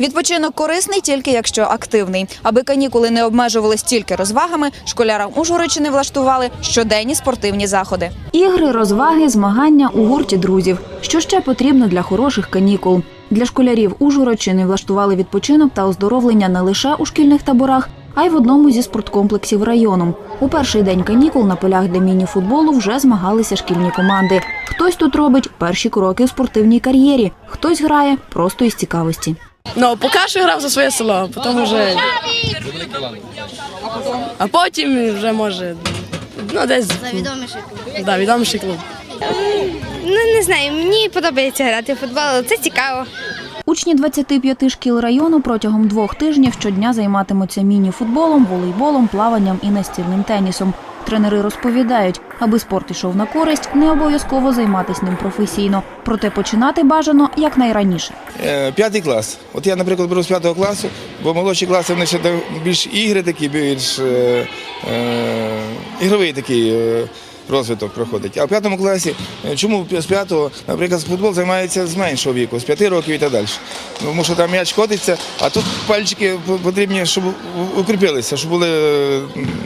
Відпочинок корисний тільки якщо активний. Аби канікули не обмежувались тільки розвагами, школярам Ужгородщини влаштували щоденні спортивні заходи. Ігри, розваги, змагання у гурті друзів. Що ще потрібно для хороших канікул? Для школярів Ужгородщини влаштували відпочинок та оздоровлення не лише у шкільних таборах, а й в одному зі спорткомплексів району. У перший день канікул на полях для міні-футболу вже змагалися шкільні команди. Хтось тут робить перші кроки у спортивній кар'єрі, хтось грає просто із цікавості. Ну, поки що грав за своє село, а потім вже. А потім вже може. Ну, десь. За відоміший клуб. Да, відоміший клуб. Ну не знаю, мені подобається грати в футбол, це цікаво. Учні 25 шкіл району протягом двох тижнів щодня займатимуться міні-футболом, волейболом, плаванням і настільним тенісом. Тренери розповідають, аби спорт ішов на користь, не обов'язково займатися ним професійно, проте починати бажано якнайраніше. Е, П'ятий клас. От я, наприклад, беру з п'ятого класу, бо молодші класи вони ще більш ігри такі, більш е, е, ігровий такий е, розвиток проходить. А в п'ятому класі, е, чому з п'ятого, наприклад, футбол займається з меншого віку, з п'яти років і так далі. Тому що там м'яч котиться, а тут пальчики потрібні, щоб укріпилися, щоб були е,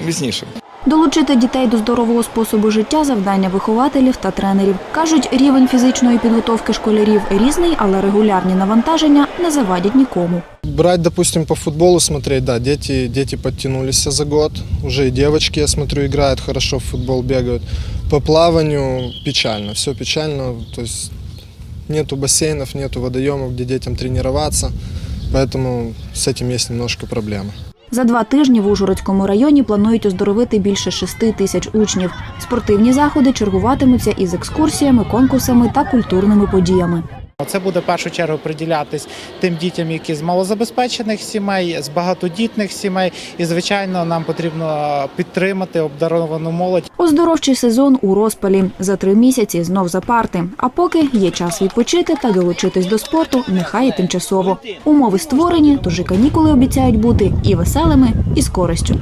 міцніші. Долучити дітей до здорового способу життя завдання вихователів та тренерів. Кажуть, рівень фізичної підготовки школярів різний, але регулярні навантаження не завадять нікому. Брать, допустим, по футболу смотреть, да, дети, дети подтянулись за год. Уже и девочки, я смотрю, играют хорошо в футбол, бегают. По плаванию печально, все печально. То есть нету бассейнов, нету водоемов, где детям тренироваться. Поэтому с этим есть немножко проблемы. За два тижні в Ужгородському районі планують оздоровити більше шести тисяч учнів. Спортивні заходи чергуватимуться із екскурсіями, конкурсами та культурними подіями. Це буде в першу чергу приділятись тим дітям, які з малозабезпечених сімей, з багатодітних сімей. І звичайно, нам потрібно підтримати обдаровану молодь. Оздоровчий сезон у розпалі. За три місяці знов за парти. А поки є час відпочити та долучитись до спорту, нехай і тимчасово. Умови створені, тож і канікули обіцяють бути і веселими, і з користю.